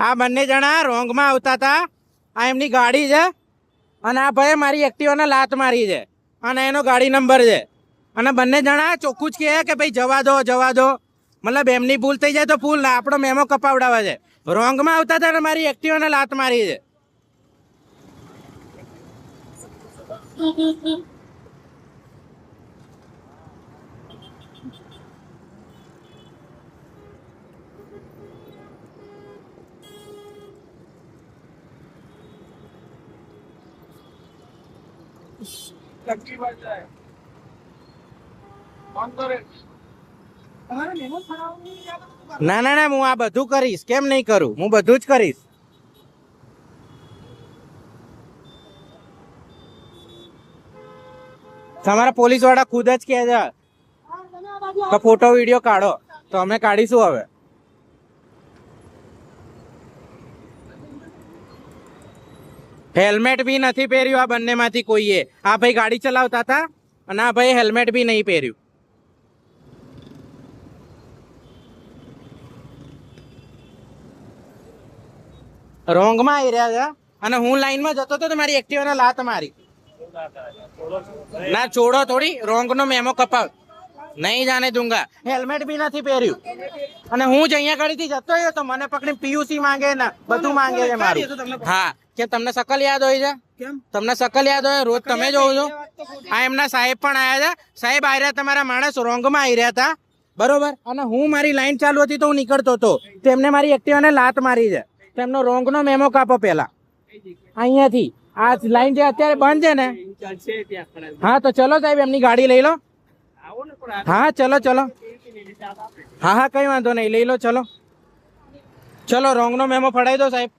આ બંને જણા રોંગમાં આવતા હતા. આ એમની ગાડી છે. અને આ ભાઈ મારી એક્ટિવાને લાત મારી છે. અને એનો ગાડી નંબર છે. અને બંને જણા ચોખ્ખું જ કહે કે ભાઈ જવા દો જવા દો. મતલબ એમની ભૂલ થઈ જાય તો ભૂલ, ના, આપણો મેમો કપાવડાવે છે. રોંગમાં આવતા હતા અને મારી એક્ટિવાને લાત મારી છે. લકી બાજ જાય. ફોન કરે? ના ના ના હું આ બધું કરીશ. કેમ નહીં કરું? હું બધું જ કરીશ. તમારા પોલીસવાળા ખુદ જ કહે છે કે ફોટો વીડિયો કાઢો. તો અમે કાઢીશું હવે. હેલ્મેટ બી નથી પહેર્યું આ બંનેમાંથી કોઈએ. આ ભાઈ ગાડી ચલાવતા હતા અને આ ભાઈ હેલ્મેટ બી નહીં પહેર્યું. રોંગમાં આવી રહ્યા હતા અને હું લાઈનમાં જતો હતો તો મારી એક્ટિવાને લાત મારી. ના છોડો થોડી. રોંગ નો મેમો કપાવ. નહીં જાને દુંગા. હેલ્મેટ બી નથી પહેર્યું. અને હું જ અહીંયા ગાડીથી જતો રહ્યો તો મને પકડી પીયુસી માંગે ને બધું માંગે છે મારું. હા. કે તમને સકલ યાદ હોય છે? કેમ? તમને સકલ યાદ હોય? રોજ તમે જોવો છો. આ એમના સાહેબ પણ આવ્યા હતા સાહેબ આવી રહ્યા તમારા માણસ રોંગમાં આવી રહ્યા હતા. બરોબર? અને હું મારી લાઈન ચાલુ હતી તો હું નીકળતો હતો. તેમને મારી એક્ટિવાને લાત મારી છે. તેમનો રોંગનો મેમો કાપો પેલા અહીંયાથી. આ લાઈન જે અત્યારે બંધ છે ને. હા તો ચલો સાહેબ એમની ગાડી લઈ લો. આવો હા ચલો ચલો. હા હા કઈ વાંધો નહીં. લઈ લો ચલો. ચલો રોંગનો મેમો ફડાઈ દો સાહેબ.